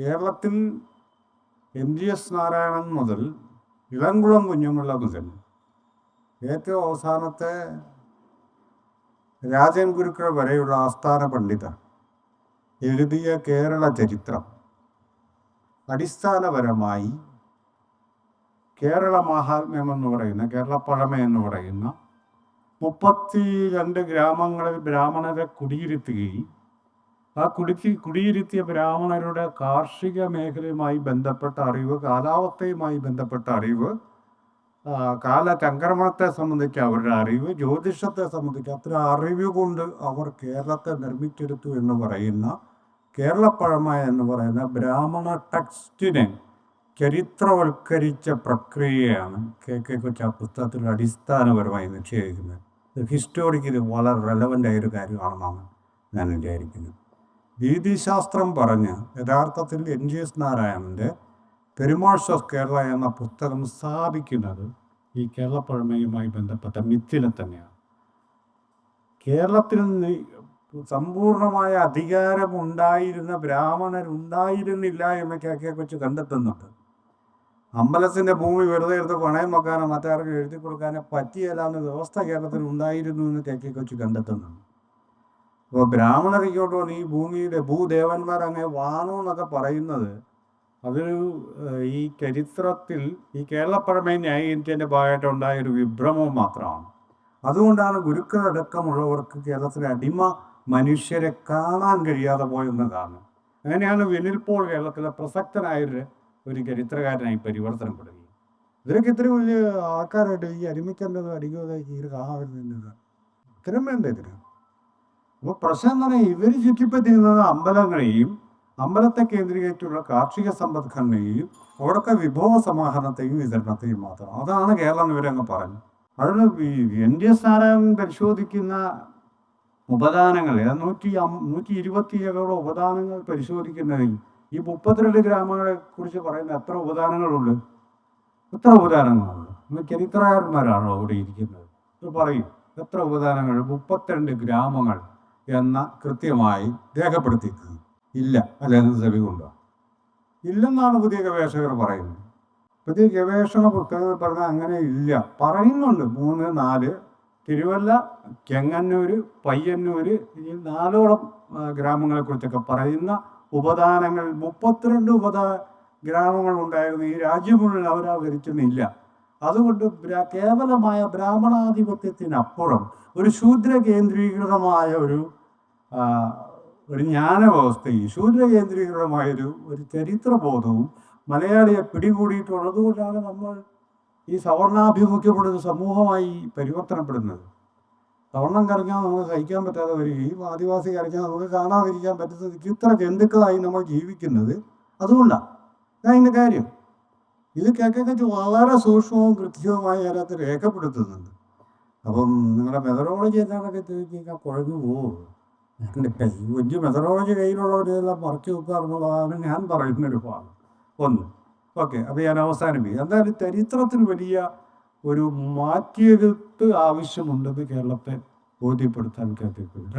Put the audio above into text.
കേരളത്തിൽ M G S Narayanan മുതൽ ഇളംകുളം കുഞ്ഞുമുള്ള മുതൽ ഏറ്റവും അവസാനത്തെ രാജൻ ഗുരുക്കൾ വരെയുള്ള ആസ്ഥാന പണ്ഡിതർ എഴുതിയ കേരള ചരിത്രം അടിസ്ഥാനപരമായി കേരള മഹാത്മ്യം എന്ന് പറയുന്ന കേരള പഴമ എന്ന് പറയുന്ന മുപ്പത്തി രണ്ട് ഗ്രാമങ്ങളിൽ ബ്രാഹ്മണരെ കുടിയിരുത്തുകയും ആ കുടുക്കി കുടിയിരുത്തിയ ബ്രാഹ്മണരുടെ കാർഷിക മേഖലയുമായി ബന്ധപ്പെട്ട അറിവ് കാലാവസ്ഥയുമായി ബന്ധപ്പെട്ട അറിവ് കാല കാലചംക്രമണത്തെ സംബന്ധിച്ച അവരുടെ അറിവ് ജ്യോതിഷത്തെ സംബന്ധിച്ച് അത്ര അറിവ് കൊണ്ട് അവർ കേരളത്തെ നിർമ്മിച്ചെടുത്തു എന്ന് പറയുന്ന കേരളപ്പഴമ എന്ന് പറയുന്ന ബ്രാഹ്മണ ടെക്സ്റ്റിനെ ചരിത്രവൽക്കരിച്ച പ്രക്രിയയാണ് കെ കെ കൊച്ചി ആ പുസ്തകത്തിൽ അടിസ്ഥാനപരമായി നിശ്ചയിക്കുന്നത്. ഹിസ്റ്റോറിക്ക് ഇത് വളരെ റെലവന്റ് ആയൊരു കാര്യമാണെന്നാണ് ഞാൻ വിചാരിക്കുന്നത്. രീതിശാസ്ത്രം പറഞ്ഞ് യഥാർത്ഥത്തിൽ എൻ ജി എസ് നാരായണന്റെ പെരുമാൾസ് ഓഫ് കേരള എന്ന പുസ്തകം സ്ഥാപിക്കുന്നത് ഈ കേരളപ്പഴമയുമായി ബന്ധപ്പെട്ട മിഥ്യനെ തന്നെയാണ്. കേരളത്തിൽ സമ്പൂർണമായ അധികാരമുണ്ടായിരുന്ന ബ്രാഹ്മണരുണ്ടായിരുന്നില്ല എന്ന് കെ കെ കൊച്ചു കണ്ടെത്തുന്നുണ്ട്. അമ്പലത്തിന്റെ ഭൂമി വെറുതെ എടുത്ത് പണയം വെക്കാനോ മറ്റാർക്കും എഴുതി കൊടുക്കാനോ പറ്റിയല്ല എന്ന വ്യവസ്ഥ കേരളത്തിൽ ഉണ്ടായിരുന്നു എന്ന് കെ കെ കൊച്ചു കണ്ടെത്തുന്നുണ്ട്. അപ്പോൾ ബ്രാഹ്മണരിക്കോട്ടോ ഈ ഭൂമിയുടെ ഭൂദേവന്മാർ അങ്ങനെ വാണു എന്നൊക്കെ പറയുന്നത് അതൊരു ഈ ചരിത്രത്തിൽ ഈ കേരളപ്പഴമേ ന്യായീകരിച്ചതിന്റെ ഭാഗമായിട്ട് ഉണ്ടായ ഒരു വിഭ്രമം മാത്രമാണ്. അതുകൊണ്ടാണ് ഗുരുക്കളടക്കമുള്ളവർക്ക് കേരളത്തിലെ അടിമ മനുഷ്യരെ കാണാൻ കഴിയാതെ പോയെന്നതാണ്. അങ്ങനെയാണ് വെനിൽ പോൾ കേരളത്തിലെ പ്രസക്തനായൊരു ഒരു ചരിത്രകാരനായി പരിവർത്തനപ്പെടുകയും ഇതിനൊക്കെ ഇത്രയും വലിയ ആൾക്കാരായിട്ട് ഈ അടിമയ്ക്കേണ്ടത് അടിക്കുന്നത് ഈ ഒരു കാണാൻ ഇത്തരം വേണ്ട ഇതിന്? അപ്പോൾ പ്രശ്നം എന്ന് പറഞ്ഞാൽ ഇവർ ചുറ്റിപ്പറ്റി നിന്നത് അമ്പലങ്ങളെയും അമ്പലത്തെ കേന്ദ്രീകരിച്ചുള്ള കാർഷിക സമ്പദ്ഘടനയെയും അവിടുത്തെ വിഭവ സമാഹരണത്തെയും വിതരണത്തെയും മാത്രം. അതാണ് കേരളം ഇവരങ്ങ് പറഞ്ഞു. അതിന് എൻ ഡി എസ് നാരായണൻ പരിശോധിക്കുന്ന ഉപദാനങ്ങൾ നൂറ്റി നൂറ്റി നൂറ്റി ഇരുപത്തിയേഴോളം ഉപദാനങ്ങൾ പരിശോധിക്കുന്നതിൽ ഈ മുപ്പത്തിരണ്ട് ഗ്രാമങ്ങളെ കുറിച്ച് പറയുന്ന എത്ര ഉപദാനങ്ങളുണ്ട്? എത്ര ഉപദാനങ്ങളുണ്ട്? ഇന്ന് ചരിത്രകാരന്മാരാണോ അവിടെ ഇരിക്കുന്നത്? പറയും എത്ര ഉപദാനങ്ങൾ? മുപ്പത്തിരണ്ട് ഗ്രാമങ്ങൾ. എന്ന കൃത്യമായി രേഖപ്പെടുത്തിയിട്ടുണ്ട് ഇല്ല. അല്ലെങ്കിൽ തെളിവുണ്ടോ ഇല്ലെന്നാണ് പുതിയ ഗവേഷകർ പറയുന്നത്. പുതിയ ഗവേഷണ പുസ്തകങ്ങൾ പറഞ്ഞാൽ അങ്ങനെ ഇല്ല. പറയുന്നുണ്ട്. മൂന്ന് നാല് തിരുവല്ല കെങ്ങന്നൂർ പയ്യന്നൂര് ഈ നാലോളം ഗ്രാമങ്ങളെ ഗ്രാമങ്ങളെക്കുറിച്ചൊക്കെ പറയുന്ന ഉപദാനങ്ങൾ മുപ്പത്തിരണ്ട് ഉപദാ ഗ്രാമങ്ങൾ ഉണ്ടായിരുന്നു ഈ രാജ്യം മുഴുവൻ അവരാ ഭരിക്കുന്നില്ല അതുകൊണ്ട് കേവലമായ ബ്രാഹ്മണാധിപത്യത്തിനപ്പുറം ഒരു ശൂദ്ര കേന്ദ്രീകൃതമായ ഒരു ഒരു ജ്ഞാനവ്യവസ്ഥയും ശൂദ്ര കേന്ദ്രീകൃതമായൊരു ഒരു ചരിത്രബോധവും മലയാളിയെ പിടികൂടിയിട്ടുള്ളത് കൊണ്ടാണ് നമ്മൾ ഈ സവർണാഭിമുഖ്യപ്പെടുന്ന സമൂഹമായി പരിവർത്തനപ്പെടുന്നത്. സവർണം കരഞ്ഞാൽ നമുക്ക് സഹിക്കാൻ പറ്റാതെ വരികയും ആദിവാസി കരഞ്ഞാൽ നമുക്ക് കാണാതിരിക്കാൻ പറ്റുന്നത് ഇത്ര ജന്തുക്കളായി നമ്മൾ ജീവിക്കുന്നത് അതുകൊണ്ടാണ്. ഞാൻ കാര്യം. ഇത് കേൾക്കൊക്കെ വളരെ സൂക്ഷ്മവും കൃത്യവുമായി അതിനകത്ത് രേഖപ്പെടുത്തുന്നുണ്ട്. അപ്പം നിങ്ങളുടെ മെത്തഡോളജി എന്താണെന്നൊക്കെ ചോദിച്ചാൽ കുഴഞ്ഞു പോകും വലിയ മെത്തഡോളജി കയ്യിലുള്ളവരെല്ലാം മറച്ചു വെക്കുക എന്നുള്ളതാണ് ഞാൻ പറയുന്നൊരു ഭാഗം. ഒന്ന്. ഓക്കെ അപ്പോൾ ഞാൻ അവസാനിപ്പിക്കും. എന്തായാലും ചരിത്രത്തിന് വലിയ ഒരു മാറ്റിയെഴുത്ത് ആവശ്യമുണ്ടെന്ന് കേരളത്തെ ബോധ്യപ്പെടുത്താൻ കേട്ടിട്ടുണ്ട്.